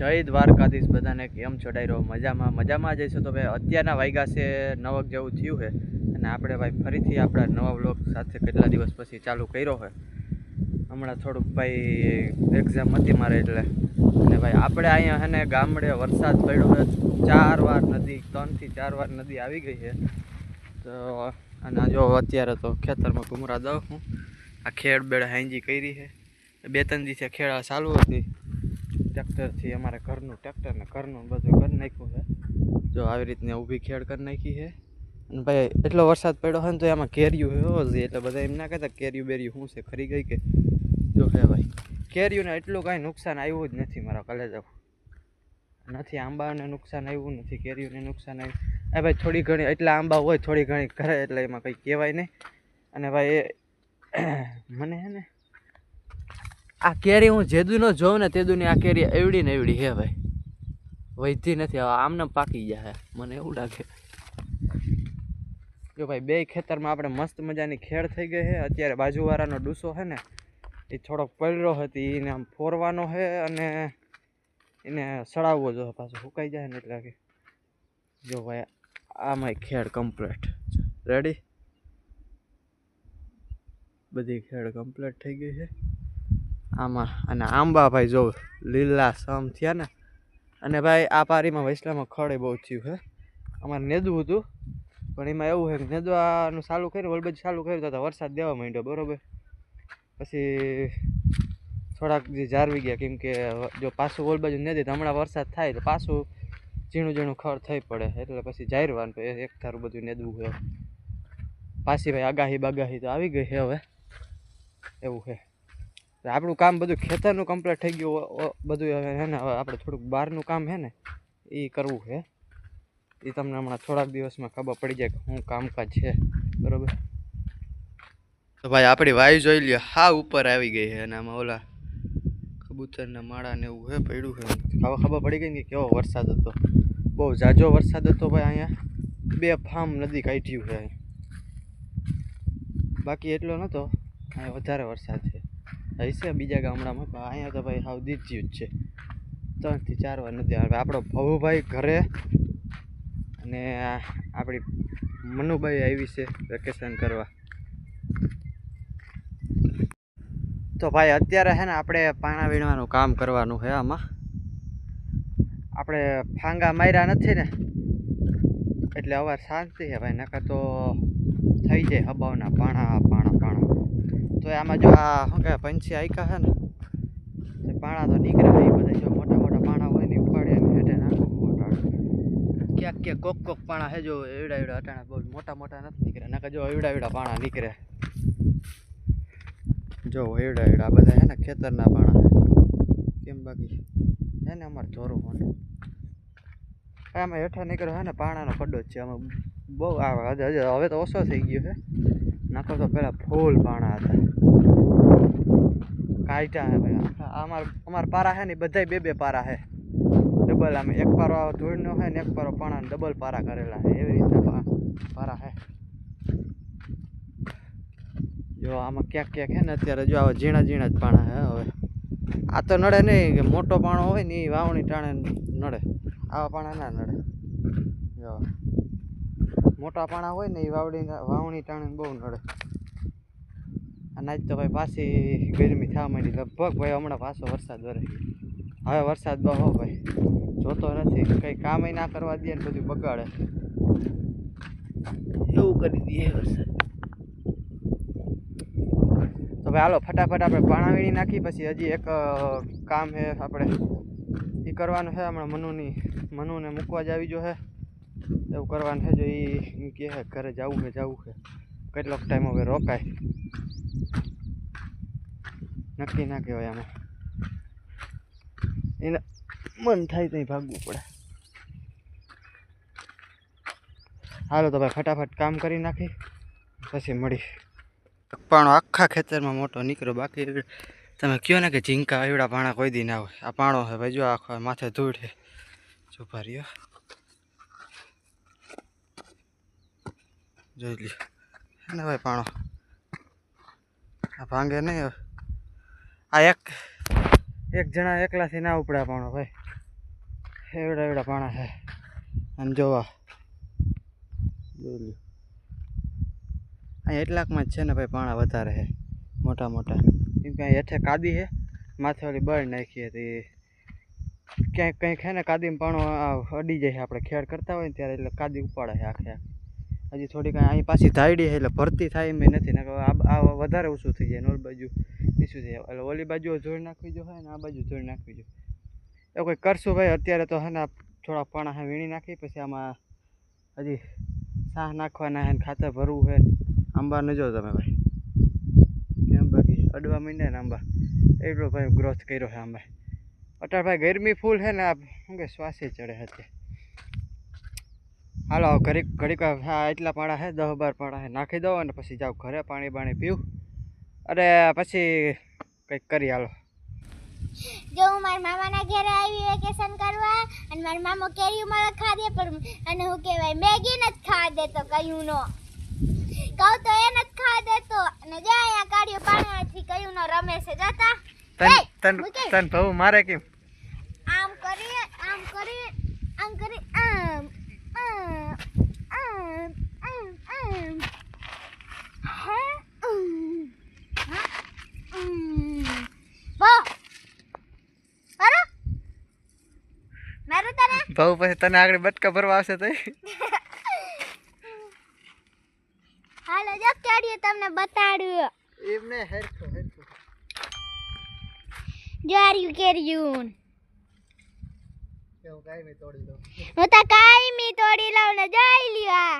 જય દ્વારકાધીશ બધાને કેમ છોડાઈ રહ્યો મજામાં? મજામાં જઈશું તો ભાઈ અત્યારના વાગ્યા નવક જેવું થયું છે. અને આપણે ભાઈ ફરીથી આપણા નવા વ્લોગ સાથે કેટલા દિવસ પછી ચાલુ કર્યો છે. હમણાં થોડુંક ભાઈ એક્ઝામ હતી મારે એટલે. અને ભાઈ આપણે અહીંયા છે ગામડે વરસાદ પડ્યો છે. ચાર વાર નદી, ત્રણથી ચાર વાર નદી આવી ગઈ છે. તો અને જો અત્યારે તો ખેતરમાં ઘુમરા દઉં હું આ ખેડ બેડ હાંજી કરી છે. બે ત્રણ દિવસે ખેડા ચાલુ હતી. ટ્રેક્ટરથી અમારે ઘરનું ટ્રેક્ટર ને ઘરનું બધું કરી નાખ્યું છે. જો આવી રીતની ઊભી ખેડ કરી નાખી છે. અને ભાઈ, એટલો વરસાદ પડ્યો હોય ને તો એમાં કેરીયું એવો છે એટલે બધા એમ ના કહેતા કેરીયું બેર્યું શું છે, ખરી ગઈ કે? જો હે ભાઈ કેરીયુંને એટલું કાંઈ નુકસાન આવ્યું જ નથી મારા કલેજા નથી આંબાને નુકસાન આવ્યું, નથી કેરીઓને નુકસાન આવ્યું. એ ભાઈ, થોડી ઘણી, એટલા આંબા હોય, થોડી ઘણી કરે, એટલે એમાં કંઈ કહેવાય નહીં. અને ભાઈ, એ, મને હે ને આ કેરી હું જેદુનો જોઉં ને તેદુની આ કેરી એવડી ને એવડી હે ભાઈ. વૈધી નથી, હવે આમને પાકી જાય મને એવું લાગે. જો ભાઈ, બે ખેતરમાં આપણે મસ્ત મજાની ખેડ થઈ ગઈ છે અત્યારે બાજુવાળાનો ડૂસો છે ને, એ થોડોક પડ્યો હતી એને આમ ફોરવાનો છે અને એને સડાવવો જો પાછો. સુકાઈ જાય ને એટલે કે. જો ભાઈ આમાં ખેડ કમ્પ્લીટ રેડી બધી ખેડ કમ્પ્લીટ થઈ ગઈ છે. આમાં. અને આંબા ભાઈ જો લીલા સમ થયા ને. અને ભાઈ આ પારીમાં વૈસલામાં ખડે બહુ થયું હે. અમારે નેદવું હતું. પણ એમાં એવું છે કે નેદવાનું ચાલુ કર્યું, વલબજ ચાલુ કર્યું તો વરસાદ દેવા માંડ્યો, બરોબર? પછી થોડાક જે જારવી ગયા, કેમ કે જો પાછું વલબજ બાજુ દે તો હમણાં વરસાદ થાય તો પાછું ઝીણું ઝીણું ખડ થઈ પડે. એટલે પછી જાહેરવાનું એક થારું બધું નેદવું છે પાછી ભાઈ આગાહી બાગાહી તો આવી ગઈ છે હવે. એવું છે આપણું કામ બધું ખેતરનું કમ્પ્લીટ થઈ ગયું. બધું હવે હે ને, હવે આપણે થોડુંક બહારનું કામ છે ને એ કરવું છે એ તમને હમણાં થોડાક દિવસમાં ખબર પડી જાય કે શું કામકાજ છે. બરોબર? તો ભાઈ, આપણી વાયુ જોઈ લ્યો, હા ઉપર આવી ગઈ છે અને આમાં ઓલા કબૂતરના માળા ને એવું હે, પડ્યું છે હવે ખબર પડી ગઈ કે કેવો વરસાદ હતો. બહુ ઝાઝો વરસાદ હતો ભાઈ અહીંયા. બે ફાર્મ નદી કાઢ્યું છે. બાકી એટલો નહોતો અહીંયા વધારે વરસાદ છે. હશે બીજા ગામડામાં, પણ અહીંયા તો ભાઈ સાવ દીધ્યું જ છે. ત્રણથી ચાર વાર નથી આવે. આપણો ભવુભાઈ ઘરે અને આપણી મનુભાઈ આવી છે વેકેશન કરવા. તો ભાઈ અત્યારે છે ને આપણે પાણા વીણવાનું કામ કરવાનું છે આમાં. આપણે ફાંગા માર્યા નથી ને, એટલે અવાર શાંતિ છે ભાઈ, નકર તો થઈ જાય હબાવના પાણા પાણા પાણા. તો આમાં જો આ શું કહેવાય પંછી આયકા છે ને પાણા તો નીકળે એ બધા જો મોટા મોટા પાણા હોય ને ઉપાડે અને હેઠે નાખું મોટા. ક્યાંક ક્યાંક કોક કોક પાણા છે જો એવડા એવડા અટાણા, બહુ મોટા મોટા નથી નીકળે, નકર જો એવડા એવડા પાણા નીકળે. જો એવડા એવડા બધા છે ને ખેતરના પાણા કેમ બાકી? છે ને અમારે ચોરું પણ આમાં હેઠા નીકળ્યો છે ને પાણાનો જ છે અમે બહુ હવે તો ઓછો થઈ ગયો છે નાખો તો પહેલાં ફૂલ પાણા હતા. કાઢ્યા હે ભાઈ. અમાર અમાર પારા હે ને બધાય બે બે પારા હે. ડબલ આમ, એક પારો ધૂળનો હે ને, એક પારો પાણા ડબલ પારા કરેલા હે. એવી રીતના પારા હે. જો આમાં ક્યાંક ક્યાંક છે ને, અત્યારે જો આવા ઝીણા ઝીણા જ પાણા હે હવે. આ તો નડે નહીં, કે મોટો પાણો હોય ને એ વાવણી ટાણે નડે. આવા પાણા ના નડે. જો. મોટા પાણા હોય ને એ વાવડી વાવણી ટાણે બહુ નડે. અને આજ તો ભાઈ પાછી ગરમી થવા માંડી લગભગ ભાઈ હમણાં પાછો વરસાદ વરે હવે વરસાદ બહો ભાઈ. જોતો નથી. કંઈ કામ ના કરવા દે ને બધું બગાડે. એવું કરી દે વરસાદ. તો ભાઈ હાલો ફટાફટ આપણે પાણા વીણી નાખી પછી હજી એક કામ છે આપણે. એ કરવાનું છે હમણાં મનુની મનુને મૂકવા જ આવી જો છે એવું કરવાનું છે જો એ કહે ઘરે જવું છે જવું છે કેટલોક ટાઈમ હવે રોકાય. નક્કી ના કહેવાય આમાં. એને મન થાય ત્યાં ભાગવું પડે. હાલો તો ભાઈ ફટાફટ કામ કરી નાખી, પછી મળી પાણો આખા ખેતરમાં મોટો નીકળ્યો, બાકી તમે કહો ને કે ઝીંકા, એવડા પાણા કોઈ દી ના હોય. આ પાણો છે ભાઈ, જો આખો માથે ધૂળ છે. જો ભાર્યો જોઈ લ્યો. ને ભાઈ પાણો? આ ભાંગે નહીં આ એક એક જણા એકલાથી ના ઉપડ્યા પાણો ભાઈ એવડા એવડા પાણા છે. અને જોવા. જોઈ લ્યો. અહીં એટલાકમાં જ છે ને ભાઈ પાણા વધારે છે. મોટા મોટા. કેમ કે હેઠે કાદી છે. માથે ઓલી બળ નાખી હતી. ક્યાંક કંઈક છે ને કાદીમાં પાણો અડી જાય આપણે ખેડ કરતા હોય ને ત્યારે એટલે કાદી ઉપાડે છે આખે આખી. હજી થોડી કાંઈ અહીં પાછી ધાયડી એટલે ભરતી થાય એમ નથી. ને આ વધારે ઓછું થઈ જાય ઓલી બાજુ. નીચું થઈ જાય એટલે ઓલી બાજુ જોઈ નાખવી જો ને, આ બાજુ જોઈ નાખવી જો. એવું કોઈ કરશું ભાઈ, અત્યારે તો હે ને થોડા પાણા હે વીણી નાખી, પછી આમાં હજી સાહ નાખવાના હે ને, ખાતર ભરવું હે આંબા ન જો તમે ભાઈ. કેમ બાકી? અડવા મહિને ને આંબા. એટલો ભાઈ ગ્રોથ કર્યો છે આંબા. અત્યારે ભાઈ ગરમી ફૂલ છે ને આ શું કે શ્વાસે ચડે છે હાલો ઘડીક ઘડીક હા એટલા પાણા છે દહ બાર પાણા છે નાખી દો અને પછી જાઓ ઘરે પાણી બાણી પીવું. અરે પછી કંઈક કરી હાલો. જો હું મારા મામાના ઘરે આવી વેકેશન કરવા અને મારા મામો કેરી મારા ખા દે પણ અને હું કહેવાય મેગી નથી ખાવા દેતો કયું નો. કહું તો એ નથી ખાવા દેતો અને જો અહીંયા કાઢ્યો પાણીમાંથી કયું નો રમે છે જતા? તન તન તન બહુ મારે કેમ આમ કરી આમ કરી આમ કરી આમ ભાऊ પછી તને આગળ બટકા ભરવા આવશે તો. હાલો જો કેડીએ તમને બતાડ્યું. એમને હેરખો હેરખો. જો આર્યું કેરિયું. કેવું કાંઈ તોડી દઉં હું તો કાયમી તોડી લઉં ને જોઈ લ્યો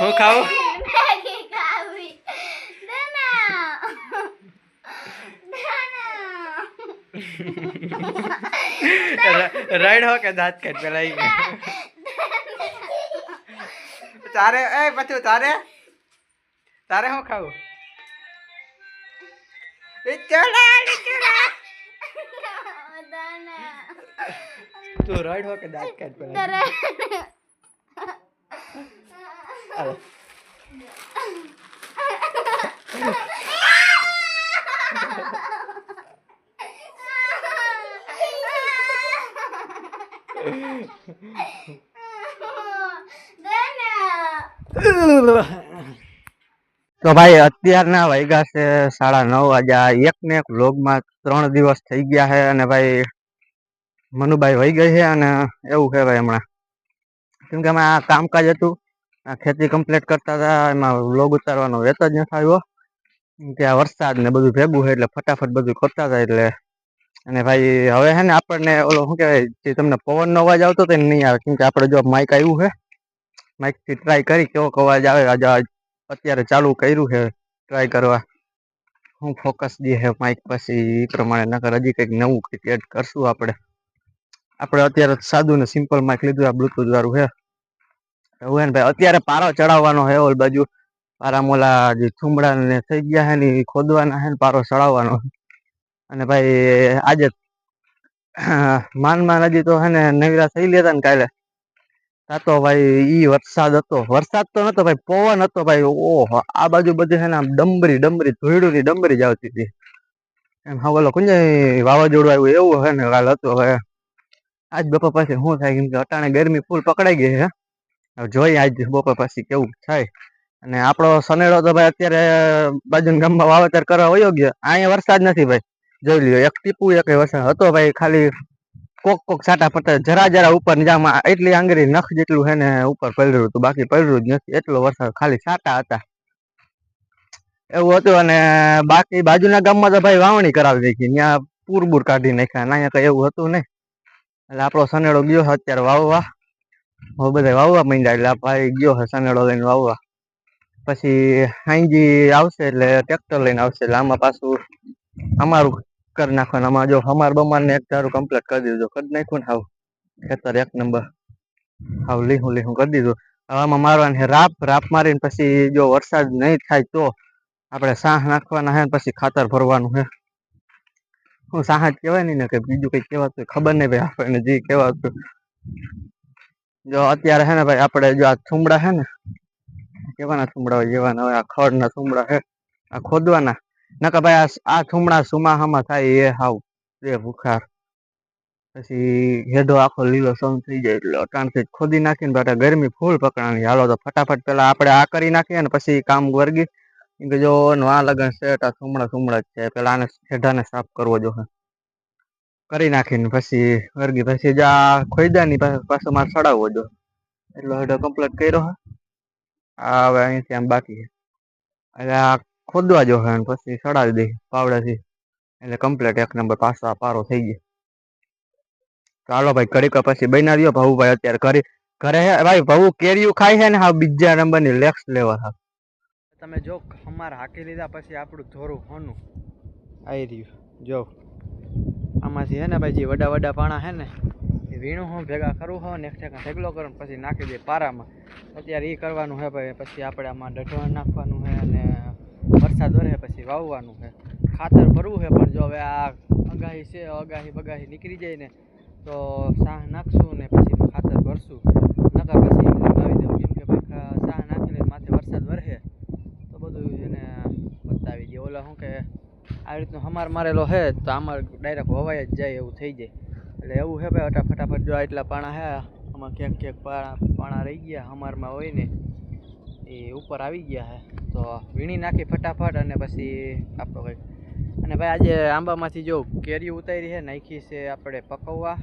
હું ખાવું રાઈડ હો કે દાંત કાઢ પેલાઈ તારે એ પછી તારે? તારે હું ખાવું તું રાઈડ હો કે દાંત કાઢ પેલા હાલો. તો ભાઈ, અત્યારના વાગ્યા છે સાડા નવ વાગ્યા. એક ને એક વ્લોગમાં ત્રણ દિવસ થઈ ગયા છે અને ભાઈ, મનુભાઈ વહી ગઈ છે અને એવું છે ભાઈ હમણાં. કેમ કે અમે આ કામકાજ હતું, આ ખેતી કમ્પ્લીટ કરતા હતા, એમાં વ્લોગ ઉતારવાનો વેત જ નથી આવ્યો. આ વરસાદ ને બધું ભેગું છે એટલે ફટાફટ બધું કરતા હતા એટલે. અને ભાઈ, હવે છે ને આપણને ઓલો શું કહેવાય, જે તમને પવનનો અવાજ આવતો તો નહીં આવે. કેમ કે આપણે જો માઇક આવ્યું છે માઇકથી ટ્રાય કરી કેવો અવાજ આવે, આજ અત્યારે ચાલુ કર્યું છે ટ્રાય કરવા. હું ફોકસ દે છે માઇક પછી એ પ્રમાણે, નકર હજી કંઈક નવું કંઈક એડ કરશું આપણે. આપણે અત્યારે સાદું ને સિમ્પલ માઇક લીધું, આ બ્લુટૂથ વાળું છે. એવું હે ને ભાઈ, અત્યારે પારો ચડાવવાનો છે ઓલ બાજુ. પારામોલા જે થુમડા ને થઈ ગયા છે ને ખોદવાના છે ને પારો ચડાવવાનો. અને ભાઈ, આજે માન માન હજી તો છે ને નવરા થઈ લેતા ને કાલે. આ તો ભાઈ ઈ વરસાદ હતો. વરસાદ તો નતો ભાઈ, પવન હતો ભાઈ. ઓહો, આ બાજુ બધી છે ને આમ ડમરી ડમરી ધોઈડું ની ડમબરી જ આવતી હતી. એમ હા, બોલો કુંજે વાવાઝોડું આવ્યું? એવું હે ને કાલ હતું હવે. આજ બપોર પછી શું થાય? કેમ કે અટાણે ગરમી ફૂલ પકડાઈ ગઈ છે હવે જોઈએ આજ બપોર પછી કેવું થાય. અને આપણો સનેડો તો ભાઈ અત્યારે બાજુ ગામમાં વાવેતર કરવા વયો ગયો. અહીંયા વરસાદ નથી ભાઈ. જોઈ લ્યો, એક ટીપુ, એક વરસાદ હતો ભાઈ ખાલી કોક કોક સાટા પડતા જરા જરા ઉપર જામાં એટલી આંગળી નખ જેટલું હે ને ઉપર પડ્યું હતું, બાકી પડ્યું જ નથી. એટલો વરસાદ ખાલી સાટા હતા. એવું હતું અને બાકી બાજુના ગામમાં તો ભાઈ વાવણી કરાવી દેખી ત્યાં પૂર બૂર કાઢી નાખ્યા. ના અહીંયા કઈ એવું હતું નહીં. એટલે આપણો સનેડો ગયો છે અત્યારે વાવવા. હવે બધા વાવવા માંડ્યા એટલે ભાઈ ગયો છે સનેડો લઈને વાવવા. પછી હાઈજી આવશે એટલે ટ્રેક્ટર લઈને આવશે. એટલે આમાં પાછું અમારું કરી નાખવાનું આમાં જો હમાર બમાર ને એક ધારું કમ્પ્લીટ કરી દીધું કરી નાખ્યું ને હાવ. ખેતર એક નંબર હાવ લીહું લીહું કરી દીધું. આમાં મારવાની રાપ રાપ મારીને પછી જો વરસાદ નહીં થાય તો આપણે સાહ નાખવાના હે પછી ખાતર ભરવાનું છે. હું સાહ જ કહેવાય નહીં ને કે બીજું કંઈ કહેવાતું ખબર નહીં ભાઈ આપણને જે કહેવાતું. જો અત્યારે છે ને ભાઈ આપણે જો આ થુમડા હે ને, કેવાના થુમડા હોય જેવાના હોય, આ ખડના થુમડા હે આ ખોદવાના. નકર ભાઈ આ ઠુમણા સુમાહામાં થાય એ હાવ, એ બુખાર પછી હેડો આખો લીલો સમ થઈ જાય એટલે અટાણથી જ ખોદી નાખીને પાછા ગરમી ફૂલ પકડાણી. હાલો તો ફટાફટ પેલા આપણે આ કરી નાખીએ ને પછી કામ વર્ગી. કે જો આ લગન છે આ સુમડા સુમડા જ છે. પેલા આને હેઠાને સાફ કરવો જોઈએ કરી નાખીને પછી વર્ગી. પછી જ આ ખોઈદાની પાછો મારે સડાવવો જો એટલો હેડો કમ્પ્લીટ કર્યો હે. હવે અહીંથી આમ બાકી છે. એટલે આ ખોદવા જો હે પછી સડાવી દે પાવડાથી. એટલે કમ્પ્લીટ એક નંબર પાછો પારો થઈ ગયો. ચાલો ભાઈ, ઘડીક પછી બનાવી દો ભાઉ ભાઈ અત્યારે કરી ઘરે હે? ભાઈ, ભાઉ કેરીયું ખાય છે ને હા બીજા નંબરની લેક્સ લેવા હા તમે જો ખમાર હાકી લીધા પછી આપણું ધોરું હોનું. આવી રહ્યું. જો, આમાંથી હે ને ભાઈ, જે વડા વડા પાણા હે ને, એ વીણું હું ભેગા કરું હો ને એક ઠેકા ઢગલો કરું પછી નાખી દે પારામાં. અત્યારે એ કરવાનું હે ભાઈ, પછી આપણે આમાં ડઢવા નાખવાનું હે અને વરસાદ વરે પછી વાવવાનું છે. ખાતર ભરવું છે, પણ જો હવે આ અગાહી છે અગાહી બગાહી નીકળી જાય ને, તો સાહ નાખશું ને પછી ખાતર ભરશું. નકર પછી લગાવી દેવું. કેમ કે સાહ નાખીને માથે વરસાદ વરસે. તો બધું એને બતાવી દે. ઓલા શું કે આવી રીતનું હમાર મારેલો છે, તો આમાં ડાયરેક્ટ વવાઈ જ જાય એવું થઈ જાય. એટલે એવું છે ભાઈ, ફટાફટ જો એટલા પાણા છે, આમાં ક્યાંક ક્યાંક પાણા પાણા રહી ગયા, હમારમાં હોય ને, એ ઉપર આવી ગયા છે. તો વીણી નાખી ફટાફટ અને પછી આપણો કંઈક. અને ભાઈ આજે આંબામાંથી જો કેરી ઉતારી છે, નાખી છે આપણે પકવવા.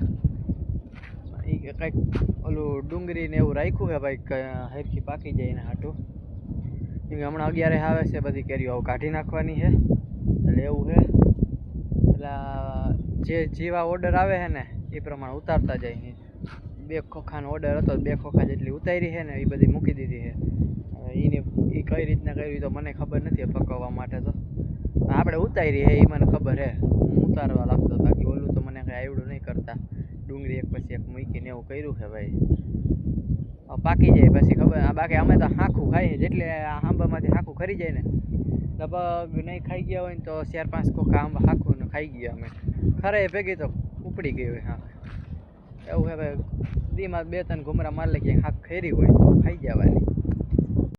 એ કંઈક ઓલું ડુંગળી ને એવું રાખ્યું છે ભાઈ હરખી પાકી જાય એને હાટું. કેમ હમણાં અગિયારે આવે છે, બધી કેરીઓ આવું કાઢી નાખવાની છે. એટલે એવું છે. એટલે જે જેવા ઓર્ડર આવે છે ને, એ પ્રમાણે ઉતારતા જાય બે ખોખાનો ઓર્ડર હતો, બે ખોખા જેટલી ઉતારી છે ને, એ બધી મૂકી દીધી છે. એની એ કઈ રીતના કર્યું તો મને ખબર નથી પકવવા માટે તો. આપણે ઉતારી છે એ મને ખબર હે. હું ઉતારવા લાગતો બાકી ઓલું તો મને કંઈ આવડું નહીં કરતા. ડુંગળી એક પછી એક મૂકીને એવું કર્યું છે ભાઈ. પાકી જાય પછી ખબર બાકી અમે તો હાંખું ખાઈએ જેટલે આંબામાંથી હાંખું ખરી જાય ને, લગભગ નહીં ખાઈ ગયા હોય ને તો ચાર પાંચ ખોખા આંબા હાખું ને ખાઈ ગયા અમે. ખરે ભેગી તો ઉપડી ગઈ હોય, હા. એવું હવે દીમાં બે ત્રણ ઘુમરા મારી લે ક્યાંક હાક ખેરી હોય તો ખાઈ જવાની.